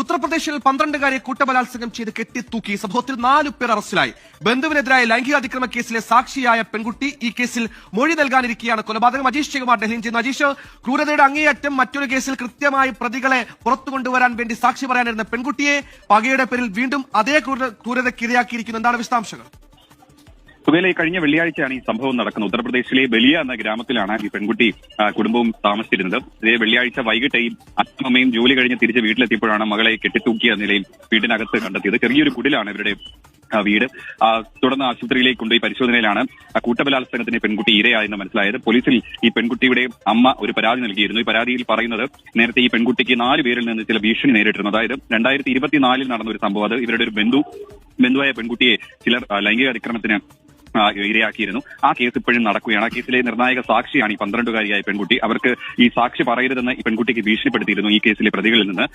ഉത്തർപ്രദേശിൽ പന്ത്രണ്ടുകാരെ കൂട്ടബലാത്സംഗം ചെയ്ത് കെട്ടിത്തൂക്കി സംഭവത്തിൽ നാലു പേർ അറസ്റ്റിലായി. ബന്ധുവിനെതിരായ ലൈംഗികാതിക്രമ കേസിലെ സാക്ഷിയായ പെൺകുട്ടി ഈ കേസിൽ മൊഴി നൽകാനിരിക്കെയാണ്. കൊലപാതകം അജീഷ് ശിവകുമാർ ഡൽഹിയിൽ ചെയ്യുന്നു അജീഷ് ക്രൂരതയുടെ അങ്ങേയറ്റം മറ്റൊരു കേസിൽ കൃത്യമായി പ്രതികളെ പുറത്തു കൊണ്ടുവരാൻ വേണ്ടി സാക്ഷി പറയാനിരുന്ന പെൺകുട്ടിയെ പകയുടെ പേരിൽ വീണ്ടും അതേ ക്രൂര ക്രൂരതയ്ക്ക് ഇരയാക്കിയിരിക്കുന്നു എന്താണ് വിശദാംശങ്ങൾ? ഈ കഴിഞ്ഞ വെള്ളിയാഴ്ചയാണ് ഈ സംഭവം നടക്കുന്നത്. ഉത്തർപ്രദേശിലെ ബലിയ എന്ന ഗ്രാമത്തിലാണ് ഈ പെൺകുട്ടി കുടുംബവും താമസിച്ചിരുന്നത്. ഇതേ വെള്ളിയാഴ്ച വൈകിട്ടേയും അച്ഛനമ്മയും ജോലി കഴിഞ്ഞ് തിരിച്ച് വീട്ടിലെത്തിയപ്പോഴാണ് മകളെ കെട്ടിത്തൂക്കിയ നിലയിൽ വീടിനകത്ത് കണ്ടെത്തിയത്. ചെറിയൊരു കുടിലാണ് ഇവരുടെ വീട്. തുടർന്ന് ആശുപത്രിയിലേക്ക് കൊണ്ടുപോയി പരിശോധനയിലാണ് കൂട്ടബലാത്സംഗത്തിന്റെ കൂട്ടബലാത്സംഗത്തിന് പെൺകുട്ടി ഇരയായെന്ന് മനസ്സിലായത്. പോലീസിൽ ഈ പെൺകുട്ടിയുടെ അമ്മ ഒരു പരാതി നൽകിയിരുന്നു. ഈ പരാതിയിൽ പറയുന്നത് നേരത്തെ ഈ പെൺകുട്ടിക്ക് നാല് പേരിൽ നിന്ന് ചില ഭീഷണി നേരിട്ടിരുന്നു. അതായത് രണ്ടായിരത്തി ഇരുപത്തിനാലിൽ നടന്ന ഒരു സംഭവം. അത് ഇവരുടെ ഒരു ബന്ധു ബന്ധുവായ പെൺകുട്ടിയെ ചിലർ ലൈംഗിക അതിക്രമത്തിന് ഇരയാക്കിയിരുന്നു. ആ കേസ് ഇപ്പോഴും നടക്കുകയാണ്. ആ കേസിലെ നിർണായക സാക്ഷിയാണ് ഈ പന്ത്രണ്ടുകാരിയായ പെൺകുട്ടി. അവർക്ക് ഈ സാക്ഷി പറയരുതെന്ന് ഈ പെൺകുട്ടിക്ക് ഭീഷണിപ്പെടുത്തിയിരുന്നു ഈ കേസിലെ പ്രതികളിൽ നിന്ന്.